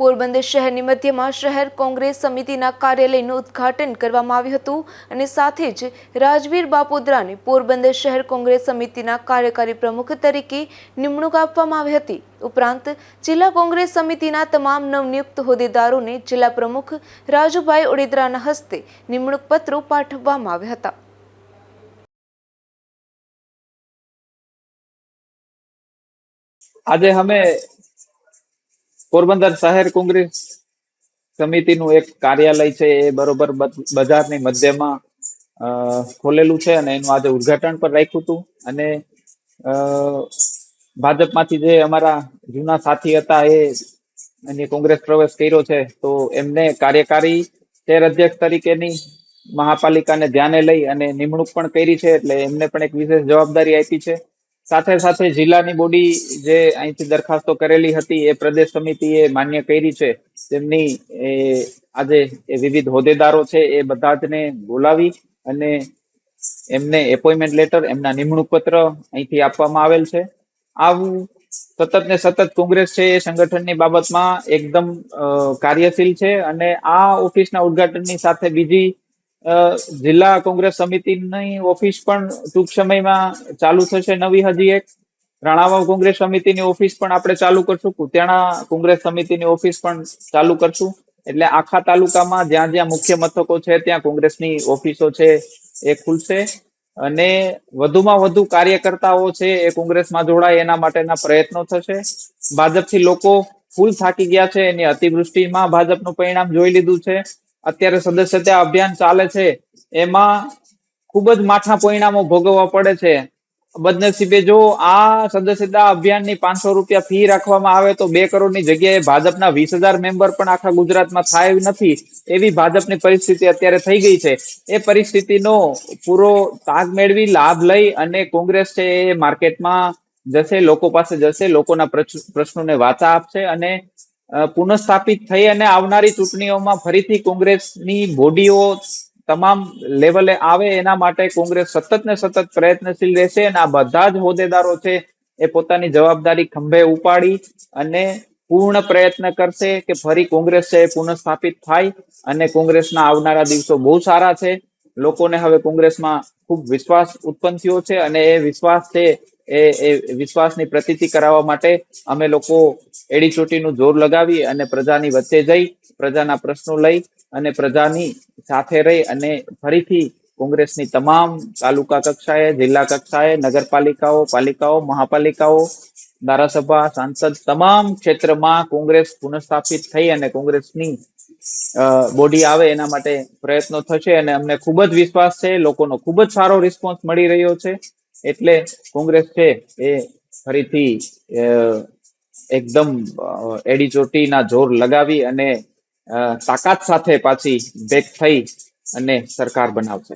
પોરબંદર શહેરની મધ્યમાં શહેર કોંગ્રેસ સમિતિના કાર્યાલયનું ઉદ્ઘાટન કરવામાં આવ્યું હતું અને સાથે જ રાજવીર બાપોદરાને પોરબંદર શહેર કોંગ્રેસ સમિતિના કાર્યકારી પ્રમુખ તરીકે નિમણૂક આપવામાં આવી હતી. ઉપરાંત, જિલ્લા કોંગ્રેસ સમિતિના તમામ નવનિયુક્ત હોદ્દેદારોને જિલ્લા પ્રમુખ રાજુભાઈ ઓડેદરાના હસ્તે નિમણૂક પત્રો પાઠવવામાં આવ્યા હતા. આજે અમે પોરબંદર શહેર કોંગ્રેસ સમિતિનું એક કાર્યાલય છે, એ બરોબર બજારની મધ્યમાં ખોલેલું છે અને એનું આજે ઉદ્ઘાટન પણ રાખ્યું હતું. અને ભાજપમાંથી જે અમારા જૂના સાથી હતા એ એની કોંગ્રેસ પ્રવેશ કર્યો છે, તો એમને કાર્યકારી શહેર અધ્યક્ષ તરીકેની મહાપાલિકાને ધ્યાને લઈ અને નિમણૂક પણ કરી છે, એટલે એમને પણ એક વિશેષ જવાબદારી આપી છે. સાથે સાથે જિલ્લાની બોડી જે અહીંથી દરખાસ્તો કરેલી હતી એ પ્રદેશ સમિતિએ માન્ય કરી છે. તેમની આજે વિવિધ હોદ્દેદારો છે એ બધા જને બોલાવી અને એમને એપોઇન્ટમેન્ટ લેટર, એમના નિમણૂક પત્ર અહીંથી આપવામાં આવેલ છે. આવું સતત ને સતત કોંગ્રેસ છે એ સંગઠનની બાબતમાં એકદમ કાર્યશીલ છે અને આ ઓફિસના ઉદ્ઘાટનની સાથે બીજી જિલ્લા કોંગ્રેસ સમિતિની ઓફિસ પણ ટૂંક સમયમાં ચાલુ થશે. નવી હજી એક રાણાવાવ કોંગ્રેસ સમિતિની ઓફિસ પણ આપણે ચાલુ કરશું. કુતિયાણા કોંગ્રેસ સમિતિની ઓફિસ પણ ચાલુ કરશું. એટલે આખા તાલુકામાં જ્યાં જ્યાં મુખ્ય મથકો છે, ત્યાં કોંગ્રેસની ઓફિસો છે એ ખુલશે. અને વધુમાં વધુ કાર્યકર્તાઓ છે એ કોંગ્રેસમાં જોડાય એના માટેના પ્રયત્નો થશે. ભાજપથી લોકો ફૂલ થાકી ગયા છે. એની અતિવૃષ્ટિમાં ભાજપનું પરિણામ જોઈ લીધું છે. અત્યારે સદસ્યતા અભિયાન ચાલે છે. એમાં ખૂબ જ માઠા પરિણામો ભોગવવા પડે છે. બદનસીબે જો આ સદસ્યતા અભિયાનની પાંચસો રૂપિયા ફી રાખવામાં આવે તો બે કરોડની જગ્યાએ ભાજપના વીસ હજાર મેમ્બર પણ આખા ગુજરાતમાં થાય નથી. એવી ભાજપની પરિસ્થિતિ અત્યારે થઈ ગઈ છે. એ પરિસ્થિતિનો પૂરો તાગ મેળવી, લાભ લઈ અને કોંગ્રેસ છે એ માર્કેટમાં જશે, લોકો પાસે જશે, લોકોના પ્રશ્ન- પ્રશ્નોને વાચા આપશે અને પુનઃસ્થાપિત થઈ અને આવનારી ચૂંટણીઓમાં ફરીથી કોંગ્રેસની બોડીઓ તમામ લેવલે આવે એના માટે કોંગ્રેસ સતત ને સતત પ્રયત્નશીલ રહેશે અને આ બધા જ હોદ્દેદારો છે એ પોતાની જવાબદારી ખંભે ઉપાડી અને પૂર્ણ પ્રયત્ન કરશે કે ફરી કોંગ્રેસ છે એ પુનઃસ્થાપિત થાય અને કોંગ્રેસના આવનારા દિવસો બહુ સારા છે. લોકોને હવે કોંગ્રેસમાં ખૂબ વિશ્વાસ ઉત્પન્ન થયો છે અને એ વિશ્વાસ છે એ એ વિશ્વાસની પ્રતિતિ કરાવવા માટે અમે લોકો એડી ચોટીનું જોર લગાવી અને પ્રજાની વચ્ચે જઈ, પ્રજાના પ્રશ્નો લઈ અને પ્રજાની સાથે રહી અને ફરીથી કોંગ્રેસની તમામ તાલુકા કક્ષાએ, જિલ્લા કક્ષાએ, નગરપાલિકાઓ, પાલિકાઓ, મહાપાલિકાઓ, ધારાસભા, સાંસદ તમામ ક્ષેત્રમાં કોંગ્રેસ પુનઃસ્થાપિત થઈ અને કોંગ્રેસની બોડી આવે એના માટે પ્રયત્નો થશે અને અમને ખૂબ જ વિશ્વાસ છે, લોકોનો ખૂબ જ સારો રિસ્પોન્સ મળી રહ્યો છે. એટલે કોંગ્રેસ છે એ ફરીથી એકદમ એડીચોટીના જોર લગાવી અને તાકાત સાથે પાછી બેક થઈ અને સરકાર બનાવશે.